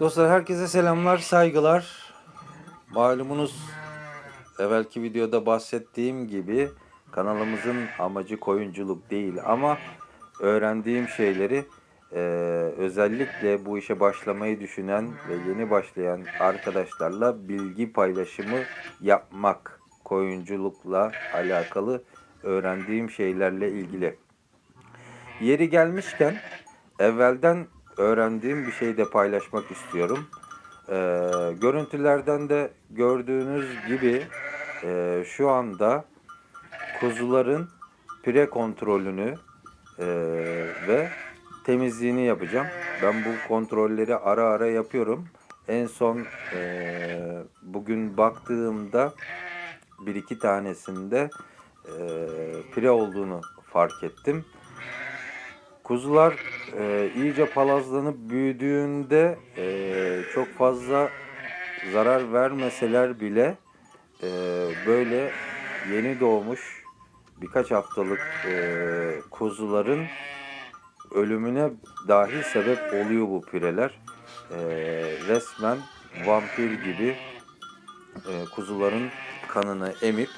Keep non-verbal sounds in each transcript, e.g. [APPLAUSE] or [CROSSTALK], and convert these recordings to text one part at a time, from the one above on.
Dostlar herkese selamlar, saygılar. Malumunuz evvelki videoda bahsettiğim gibi kanalımızın amacı koyunculuk değil ama öğrendiğim şeyleri eee, özellikle bu işe başlamayı düşünen ve yeni başlayan arkadaşlarla bilgi paylaşımı yapmak. Koyunculukla alakalı öğrendiğim şeylerle ilgili. Yeri gelmişken evvelden öğrendiğim bir şey de paylaşmak istiyorum. Ee, görüntülerden de gördüğünüz gibi e, şu anda kuzuların pire kontrolünü e, ve temizliğini yapacağım. Ben bu kontrolleri ara ara yapıyorum. En son e, bugün baktığımda bir iki tanesinde e, pire olduğunu fark ettim. Kuzular e, iyice palazlanıp büyüdüğünde e, çok fazla zarar vermeseler bile e, böyle yeni doğmuş birkaç haftalık e, kuzuların ölümüne dahi sebep oluyor bu pireler. E, resmen vampir gibi e, kuzuların kanını emip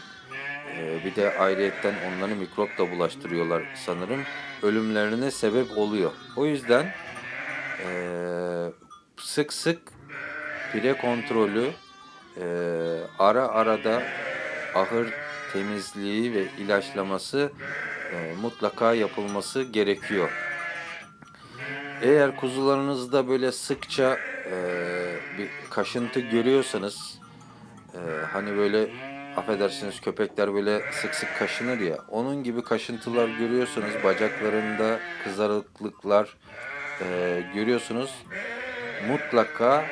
ee, bir de ayrıyetten onları mikrop da bulaştırıyorlar sanırım. Ölümlerine sebep oluyor. O yüzden eee, sık sık pire kontrolü eee, ara arada ahır temizliği ve ilaçlaması eee, mutlaka yapılması gerekiyor. Eğer kuzularınızda böyle sıkça eee, bir kaşıntı görüyorsanız eee, hani böyle affedersiniz köpekler böyle sık sık kaşınır ya. Onun gibi kaşıntılar görüyorsanız bacaklarında kızarıklıklar eee, görüyorsunuz. Mutlaka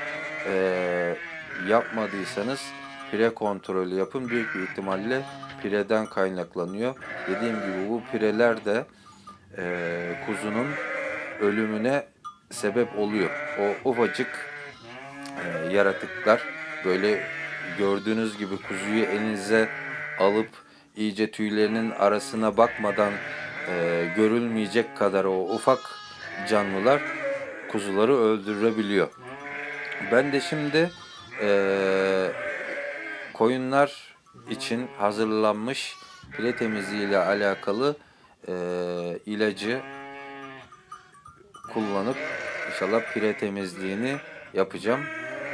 eee, yapmadıysanız pire kontrolü yapın. Büyük bir ihtimalle pireden kaynaklanıyor. Dediğim gibi bu pireler de eee, kuzunun ölümüne sebep oluyor. O ufacık e, yaratıklar böyle gördüğünüz gibi kuzuyu elinize alıp iyice tüylerinin arasına bakmadan e, görülmeyecek kadar o ufak canlılar kuzuları öldürebiliyor. Ben de şimdi e, koyunlar için hazırlanmış pile temizliği ile alakalı e, ilacı kullanıp inşallah pire temizliğini yapacağım.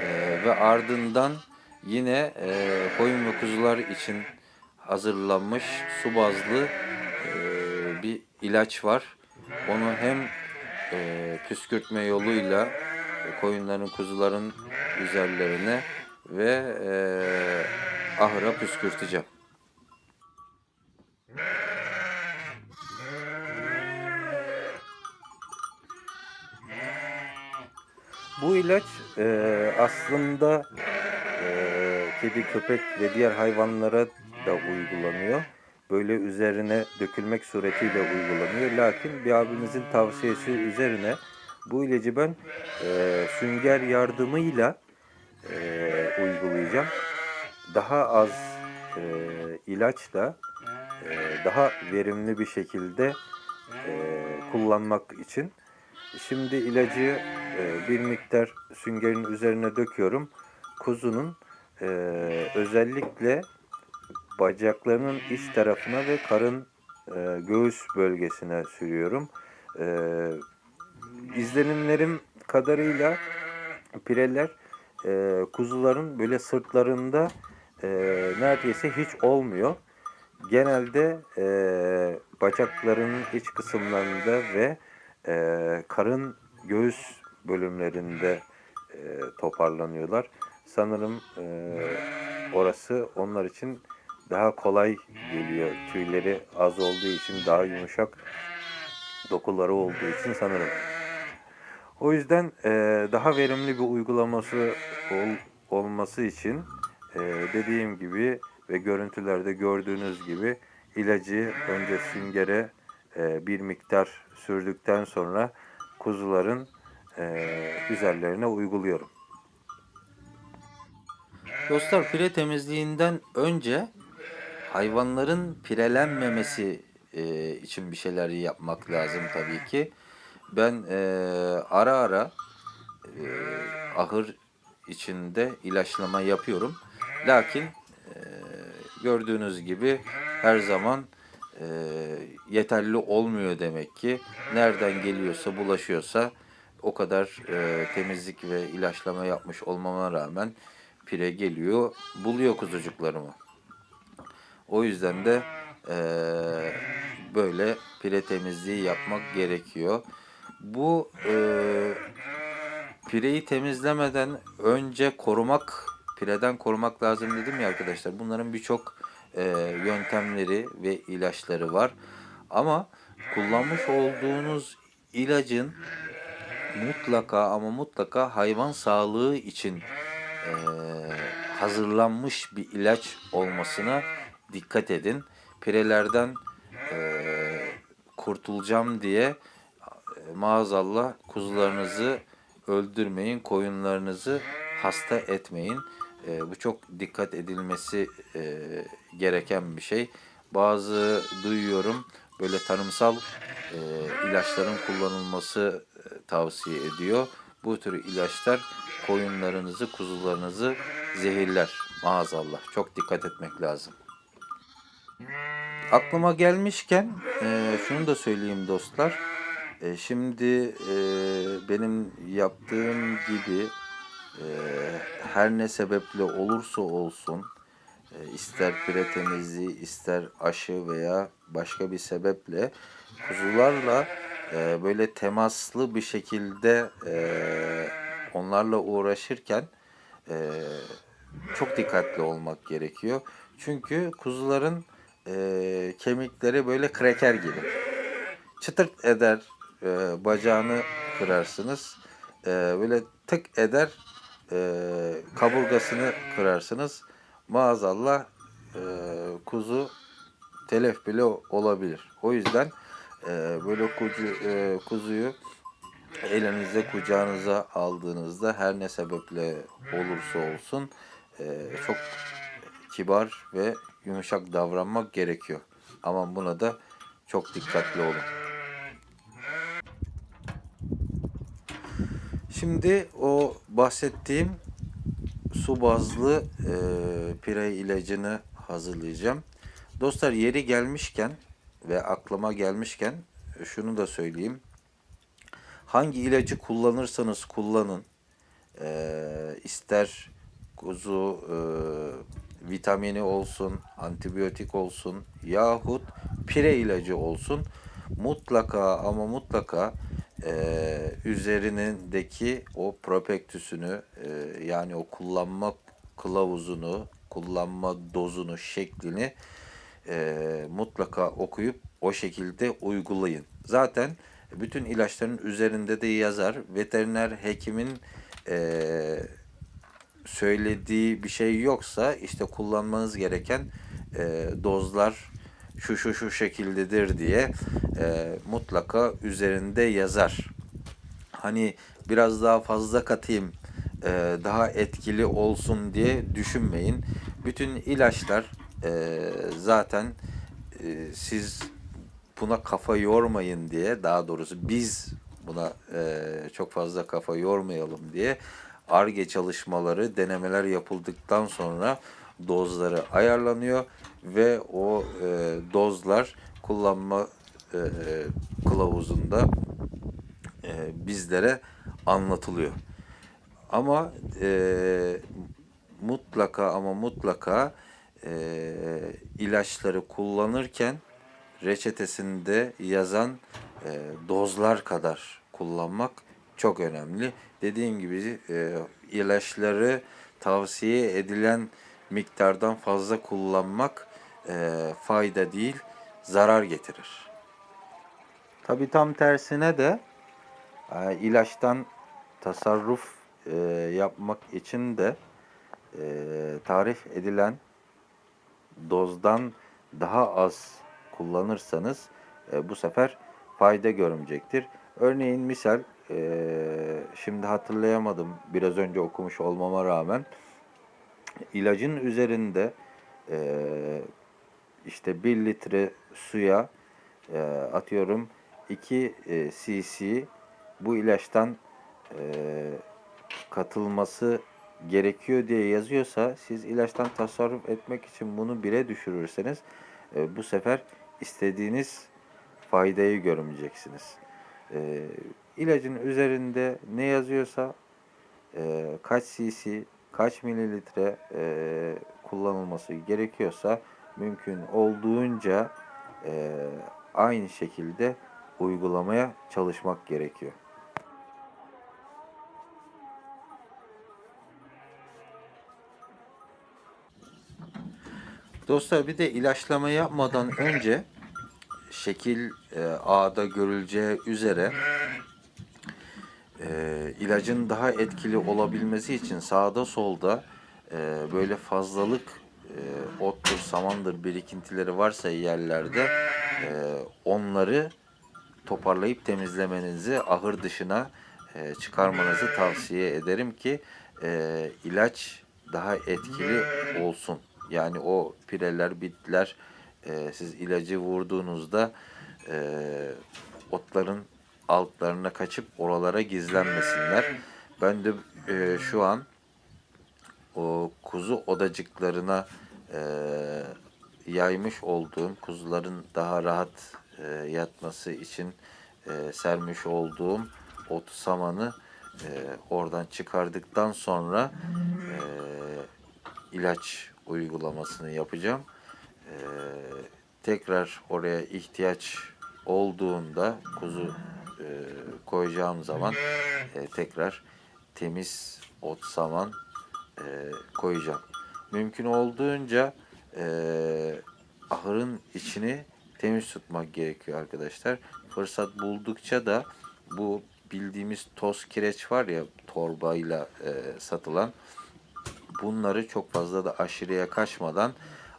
Ee, ve ardından yine e, koyun ve kuzular için hazırlanmış su bazlı e, bir ilaç var. Onu hem e, püskürtme yoluyla e, koyunların kuzuların üzerlerine ve e, ahıra püskürteceğim. Bu ilaç e, aslında e, kedi, köpek ve diğer hayvanlara da uygulanıyor. Böyle üzerine dökülmek suretiyle uygulanıyor. Lakin bir abimizin tavsiyesi üzerine bu ilacı ben e, sünger yardımıyla e, uygulayacağım. Daha az e, ilaçla e, daha verimli bir şekilde e, kullanmak için. Şimdi ilacı e, bir miktar süngerin üzerine döküyorum. Kuzunun e, özellikle bacaklarının iç tarafına ve karın e, göğüs bölgesine sürüyorum. E, izlenimlerim kadarıyla pireler e, kuzuların böyle sırtlarında e, neredeyse hiç olmuyor. Genelde e, bacaklarının iç kısımlarında ve e, karın göğüs bölümlerinde e, toparlanıyorlar. Sanırım e, orası onlar için daha kolay geliyor. Tüyleri az olduğu için daha yumuşak dokuları olduğu için sanırım. O yüzden e, daha verimli bir uygulaması ol, olması için e, dediğim gibi ve görüntülerde gördüğünüz gibi ilacı önce süngere e, bir miktar sürdükten sonra kuzuların e, üzerlerine uyguluyorum. Dostlar pire temizliğinden önce hayvanların pirelenmemesi e, için bir şeyler yapmak lazım tabii ki. Ben e, ara ara e, ahır içinde ilaçlama yapıyorum. Lakin e, gördüğünüz gibi her zaman e, yeterli olmuyor demek ki. Nereden geliyorsa, bulaşıyorsa o kadar e, temizlik ve ilaçlama yapmış olmama rağmen pire geliyor, buluyor kuzucuklarımı. O yüzden de e, böyle pire temizliği yapmak gerekiyor. Bu e, pireyi temizlemeden önce korumak, pireden korumak lazım dedim ya arkadaşlar. Bunların birçok e, yöntemleri ve ilaçları var. Ama kullanmış olduğunuz ilacın mutlaka ama mutlaka hayvan sağlığı için hazırlanmış bir ilaç olmasına dikkat edin. Pirelerden e, kurtulacağım diye e, maazallah kuzularınızı öldürmeyin, koyunlarınızı hasta etmeyin. E, bu çok dikkat edilmesi e, gereken bir şey. Bazı duyuyorum böyle tarımsal e, ilaçların kullanılması e, tavsiye ediyor. Bu tür ilaçlar koyunlarınızı, kuzularınızı zehirler maazallah. Çok dikkat etmek lazım. Aklıma gelmişken e, şunu da söyleyeyim dostlar. E, şimdi e, benim yaptığım gibi e, her ne sebeple olursa olsun e, ister pire temizliği ister aşı veya başka bir sebeple kuzularla e, böyle temaslı bir şekilde e, onlarla uğraşırken e, çok dikkatli olmak gerekiyor. Çünkü kuzuların e, kemikleri böyle kreker gibi. Çıtırt eder e, bacağını kırarsınız. E, böyle tık eder e, kaburgasını kırarsınız. Maazallah e, kuzu telef bile olabilir. O yüzden e, böyle kuzu, e, kuzuyu elinizde kucağınıza aldığınızda her ne sebeple olursa olsun e, çok kibar ve yumuşak davranmak gerekiyor. Ama buna da çok dikkatli olun. Şimdi o bahsettiğim su bazlı e, pire ilacını hazırlayacağım. Dostlar yeri gelmişken ve aklıma gelmişken şunu da söyleyeyim. Hangi ilacı kullanırsanız kullanın, e, ister kuzu e, vitamini olsun, antibiyotik olsun yahut pire ilacı olsun mutlaka ama mutlaka e, üzerindeki o propektüsünü e, yani o kullanma kılavuzunu, kullanma dozunu, şeklini e, mutlaka okuyup o şekilde uygulayın. Zaten bütün ilaçların üzerinde de yazar. Veteriner hekimin e, söylediği bir şey yoksa işte kullanmanız gereken e, dozlar şu şu şu şekildedir diye e, mutlaka üzerinde yazar. Hani biraz daha fazla katayım e, daha etkili olsun diye düşünmeyin. Bütün ilaçlar e, zaten e, siz buna kafa yormayın diye daha doğrusu biz buna e, çok fazla kafa yormayalım diye ARGE çalışmaları, denemeler yapıldıktan sonra dozları ayarlanıyor ve o e, dozlar kullanma e, kılavuzunda e, bizlere anlatılıyor. Ama e, mutlaka ama mutlaka e, ilaçları kullanırken reçetesinde yazan e, dozlar kadar kullanmak çok önemli. Dediğim gibi e, ilaçları tavsiye edilen miktardan fazla kullanmak e, fayda değil, zarar getirir. Tabi tam tersine de e, ilaçtan tasarruf e, yapmak için de e, tarif edilen dozdan daha az kullanırsanız e, bu sefer fayda görmeyecektir. Örneğin misal e, şimdi hatırlayamadım biraz önce okumuş olmama rağmen ilacın üzerinde e, işte 1 litre suya e, atıyorum 2 e, cc bu ilaçtan e, katılması gerekiyor diye yazıyorsa siz ilaçtan tasarruf etmek için bunu bire düşürürseniz e, bu sefer istediğiniz faydayı görmeyeceksiniz. E, ilacın üzerinde ne yazıyorsa e, kaç cc, kaç mililitre e, kullanılması gerekiyorsa mümkün olduğunca e, aynı şekilde uygulamaya çalışmak gerekiyor. Dostlar bir de ilaçlama yapmadan önce şekil e, A'da görüleceği üzere e, ilacın daha etkili olabilmesi için sağda solda e, böyle fazlalık e, ottur, samandır birikintileri varsa yerlerde e, onları toparlayıp temizlemenizi ahır dışına e, çıkarmanızı tavsiye ederim ki e, ilaç daha etkili olsun. Yani o pireler, bitler e, siz ilacı vurduğunuzda e, otların altlarına kaçıp oralara gizlenmesinler. Ben de e, şu an o kuzu odacıklarına e, yaymış olduğum kuzuların daha rahat e, yatması için e, sermiş olduğum ot samanı e, oradan çıkardıktan sonra e, ilaç uygulamasını yapacağım. E, tekrar oraya ihtiyaç olduğunda kuzu e, koyacağım zaman e, tekrar temiz ot saman e, koyacağım. Mümkün olduğunca e, ahırın içini temiz tutmak gerekiyor arkadaşlar. Fırsat buldukça da bu bildiğimiz toz kireç var ya torbayla e, satılan bunları çok fazla da aşırıya kaçmadan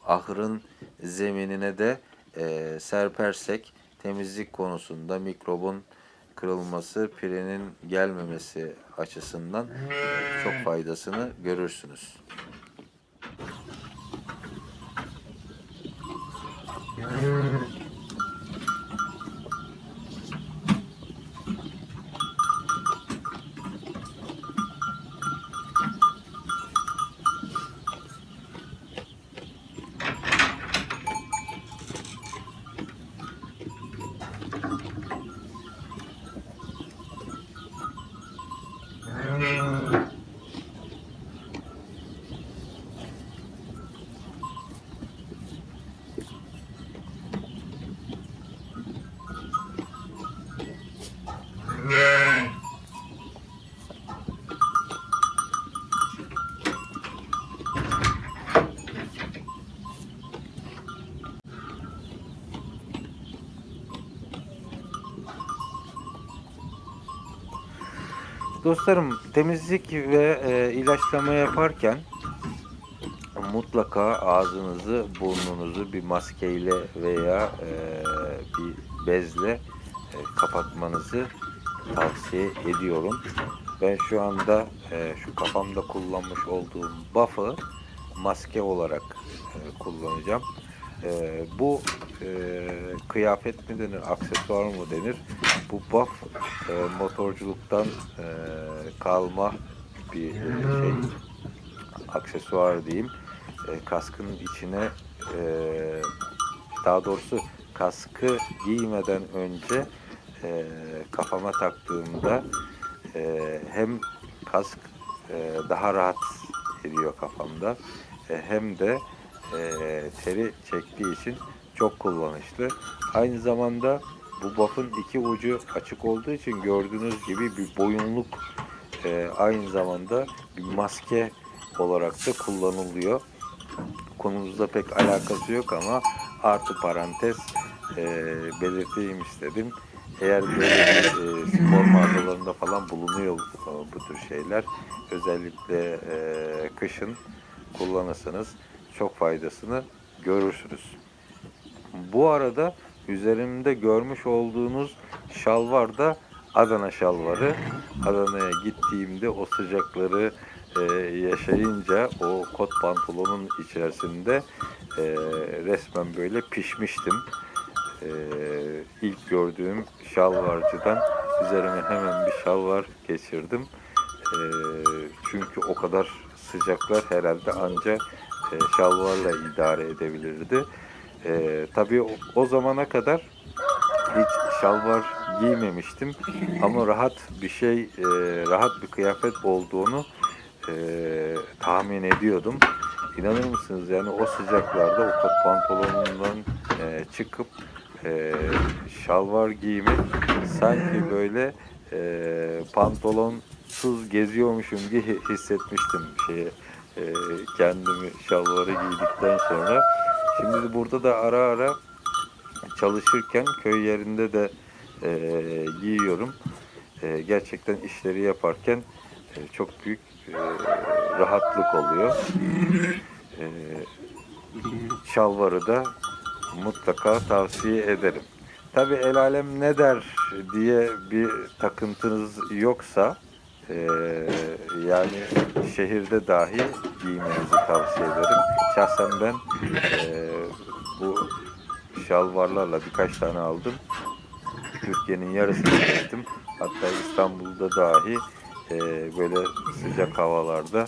ahırın zeminine de e, serpersek temizlik konusunda mikrobun kırılması, pirenin gelmemesi açısından çok faydasını görürsünüz. [LAUGHS] Dostlarım temizlik ve e, ilaçlama yaparken mutlaka ağzınızı, burnunuzu bir maskeyle veya e, bir bezle e, kapatmanızı tavsiye ediyorum. Ben şu anda e, şu kafamda kullanmış olduğum buff'ı maske olarak e, kullanacağım. E, bu e, kıyafet mi denir, aksesuar mı denir? Bu buff e, motorculuktan e, kalma bir e, şey, aksesuar diyeyim. E, kaskın içine e, daha doğrusu kaskı giymeden önce e, kafama taktığımda e, hem kask e, daha rahat ediyor kafamda e, hem de e, teri çektiği için çok kullanışlı. Aynı zamanda bu buff'ın iki ucu açık olduğu için gördüğünüz gibi bir boyunluk e, aynı zamanda bir maske olarak da kullanılıyor. Konumuzda pek alakası yok ama artı parantez e, belirteyim istedim. Eğer böyle bir, e, spor mağazalarında falan bulunuyor e, bu tür şeyler. Özellikle e, kışın kullanırsanız çok faydasını görürsünüz. Bu arada üzerimde görmüş olduğunuz şalvar da Adana şalvarı. Adana'ya gittiğimde o sıcakları e, yaşayınca o kot pantolonun içerisinde e, resmen böyle pişmiştim. E, ilk gördüğüm şalvarcıdan üzerime hemen bir şalvar geçirdim. E, çünkü o kadar sıcaklar herhalde anca e, şalvarla idare edebilirdi. E, tabii o, o zamana kadar hiç şalvar giymemiştim ama rahat bir şey, e, rahat bir kıyafet olduğunu e, tahmin ediyordum. İnanır mısınız yani o sıcaklarda o kot pantolonundan e, çıkıp e, şalvar giymek sanki böyle e, pantolonsuz geziyormuşum gibi hissetmiştim şeye e, kendimi şalvarı giydikten sonra. Şimdi burada da ara ara çalışırken köy yerinde de e, giyiyorum. E, gerçekten işleri yaparken e, çok büyük e, rahatlık oluyor. E, şalvarı da mutlaka tavsiye ederim. Tabi el alem ne der diye bir takıntınız yoksa e, yani şehirde dahi giymenizi tavsiye ederim. Şahsen ben e, bu şalvarlarla birkaç tane aldım. Türkiye'nin yarısını gezdim. Hatta İstanbul'da dahi e, böyle sıcak havalarda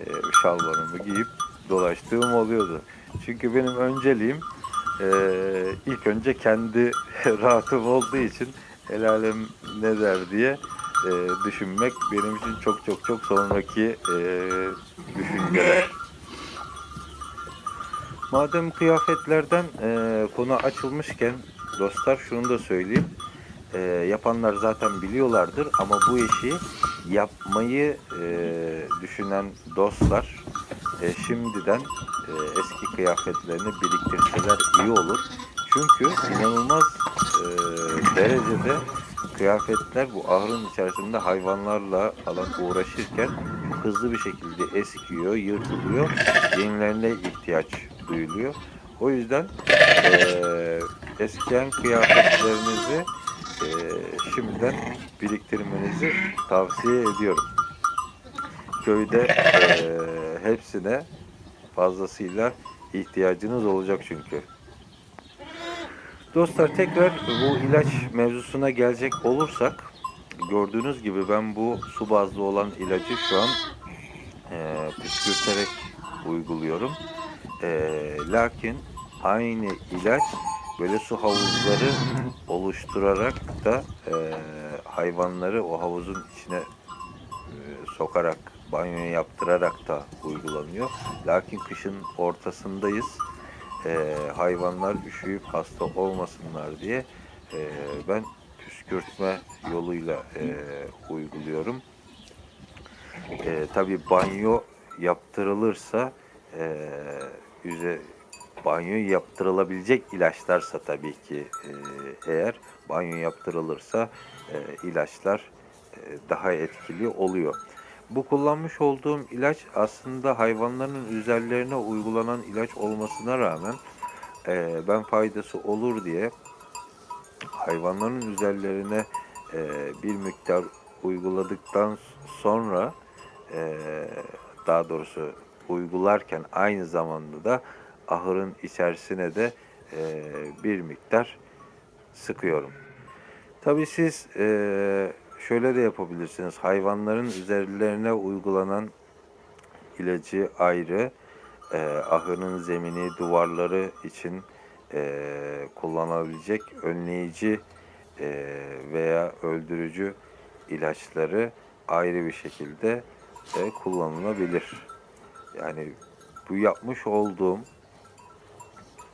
e, şalvarımı giyip dolaştığım oluyordu. Çünkü benim önceliğim e, ilk önce kendi [LAUGHS] rahatım olduğu için el alem ne der diye e, düşünmek benim için çok çok çok sonraki e, düşünceler. Madem kıyafetlerden e, konu açılmışken dostlar şunu da söyleyeyim. E, yapanlar zaten biliyorlardır ama bu işi yapmayı e, düşünen dostlar e, şimdiden e, eski kıyafetlerini biriktirseler iyi olur. Çünkü inanılmaz e, derecede kıyafetler bu ahırın içerisinde hayvanlarla falan uğraşırken hızlı bir şekilde eskiyor, yırtılıyor. Yenilerine ihtiyaç duyuluyor. O yüzden e, eskiyen kıyafetlerinizi e, şimdiden biriktirmenizi tavsiye ediyorum. Köyde e, hepsine fazlasıyla ihtiyacınız olacak çünkü. Dostlar tekrar bu ilaç mevzusuna gelecek olursak gördüğünüz gibi ben bu su bazlı olan ilacı şu an e, püskürterek uyguluyorum. E, lakin aynı ilaç böyle su havuzları oluşturarak da e, hayvanları o havuzun içine e, sokarak banyo yaptırarak da uygulanıyor. Lakin kışın ortasındayız. E, hayvanlar üşüyüp hasta olmasınlar diye e, ben püskürtme yoluyla e, uyguluyorum. E, tabii banyo yaptırılırsa e, yüze banyo yaptırılabilecek ilaçlarsa tabii ki e, eğer banyo yaptırılırsa e, ilaçlar e, daha etkili oluyor. Bu kullanmış olduğum ilaç aslında hayvanların üzerlerine uygulanan ilaç olmasına rağmen e, ben faydası olur diye hayvanların üzerlerine e, bir miktar uyguladıktan sonra e, daha doğrusu uygularken aynı zamanda da ahırın içerisine de e, bir miktar sıkıyorum. Tabii siz e, şöyle de yapabilirsiniz. Hayvanların üzerlerine uygulanan ilacı ayrı, e, ahırın zemini, duvarları için e, kullanabilecek önleyici e, veya öldürücü ilaçları ayrı bir şekilde e, kullanılabilir. Yani bu yapmış olduğum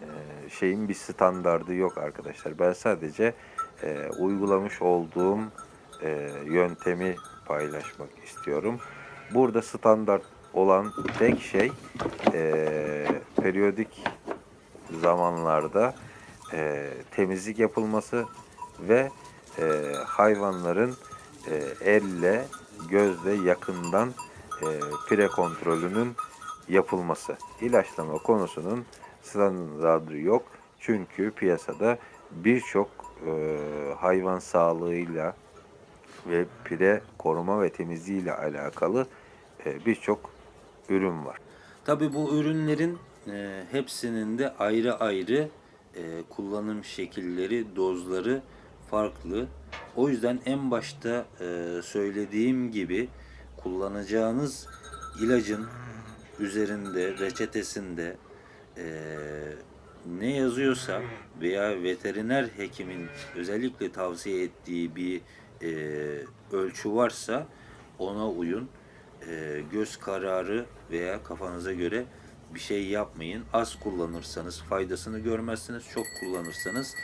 e, şeyin bir standardı yok arkadaşlar. Ben sadece e, uygulamış olduğum e, yöntemi paylaşmak istiyorum. Burada standart olan tek şey e, periyodik zamanlarda e, temizlik yapılması ve e, hayvanların e, elle, gözle yakından e, pire kontrolünün yapılması. İlaçlama konusunun standardı yok. Çünkü piyasada birçok e, hayvan sağlığıyla ve pire koruma ve temizliği ile alakalı e, birçok ürün var. Tabii bu ürünlerin e, hepsinin de ayrı ayrı e, kullanım şekilleri, dozları farklı. O yüzden en başta söylediğim gibi kullanacağınız ilacın üzerinde, reçetesinde ne yazıyorsa veya veteriner hekimin özellikle tavsiye ettiği bir eee, ölçü varsa ona uyun. Eee, göz kararı veya kafanıza göre bir şey yapmayın. Az kullanırsanız faydasını görmezsiniz. Çok kullanırsanız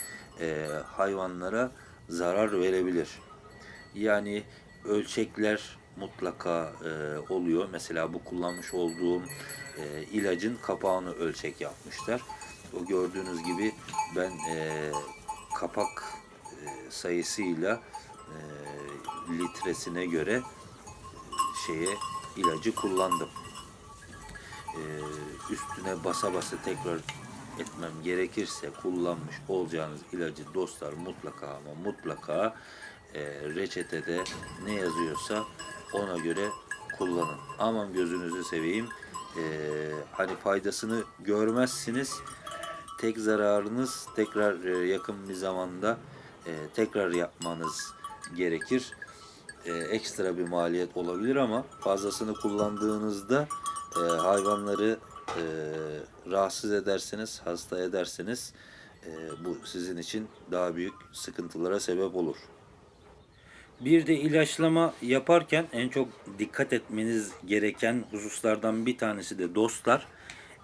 eee, hayvanlara zarar verebilir. Yani ölçekler mutlaka e, oluyor. Mesela bu kullanmış olduğum e, ilacın kapağını ölçek yapmışlar. O gördüğünüz gibi ben e, kapak e, sayısıyla e, litresine göre e, şeye ilacı kullandım. E, üstüne basa basa tekrar etmem gerekirse kullanmış olacağınız ilacı dostlar mutlaka ama mutlaka e, reçetede ne yazıyorsa ona göre kullanın. Aman gözünüzü seveyim. E, hani faydasını görmezsiniz. Tek zararınız tekrar e, yakın bir zamanda e, tekrar yapmanız gerekir. E, ekstra bir maliyet olabilir ama fazlasını kullandığınızda e, hayvanları e, rahatsız ederseniz, hasta ederseniz e, bu sizin için daha büyük sıkıntılara sebep olur. Bir de ilaçlama yaparken en çok dikkat etmeniz gereken hususlardan bir tanesi de dostlar.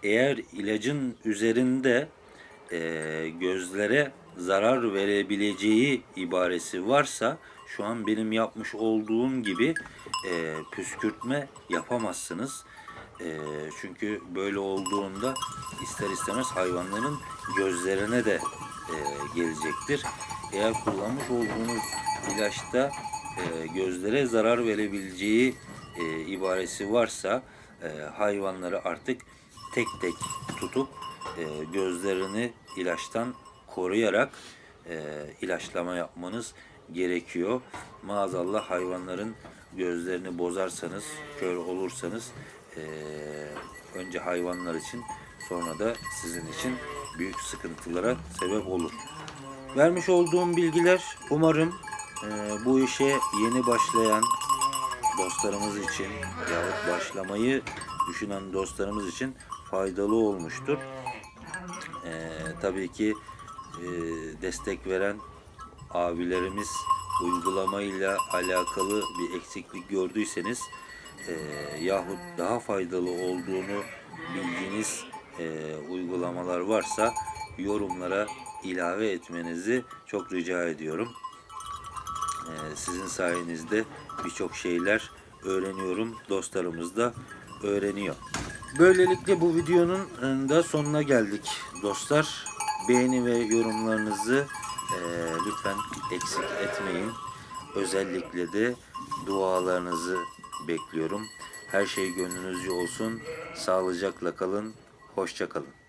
Eğer ilacın üzerinde e, gözlere zarar verebileceği ibaresi varsa şu an benim yapmış olduğum gibi e, püskürtme yapamazsınız. E, çünkü böyle olduğunda ister istemez hayvanların gözlerine de e, gelecektir. Eğer kullanmış olduğunuz ilaçta e, gözlere zarar verebileceği e, ibaresi varsa e, hayvanları artık tek tek tutup e, gözlerini ilaçtan koruyarak e, ilaçlama yapmanız gerekiyor. Maazallah hayvanların gözlerini bozarsanız, kör olursanız e, önce hayvanlar için sonra da sizin için büyük sıkıntılara sebep olur. Vermiş olduğum bilgiler umarım e, bu işe yeni başlayan dostlarımız için yahut başlamayı düşünen dostlarımız için faydalı olmuştur. E, tabii ki e, destek veren abilerimiz uygulamayla alakalı bir eksiklik gördüyseniz e, yahut daha faydalı olduğunu bildiğiniz e, uygulamalar varsa yorumlara ilave etmenizi çok rica ediyorum. Ee, sizin sayenizde birçok şeyler öğreniyorum. Dostlarımız da öğreniyor. Böylelikle bu videonun e, da sonuna geldik dostlar. Beğeni ve yorumlarınızı e, lütfen eksik etmeyin. Özellikle de dualarınızı bekliyorum. Her şey gönlünüzce olsun. Sağlıcakla kalın. Hoşça kalın.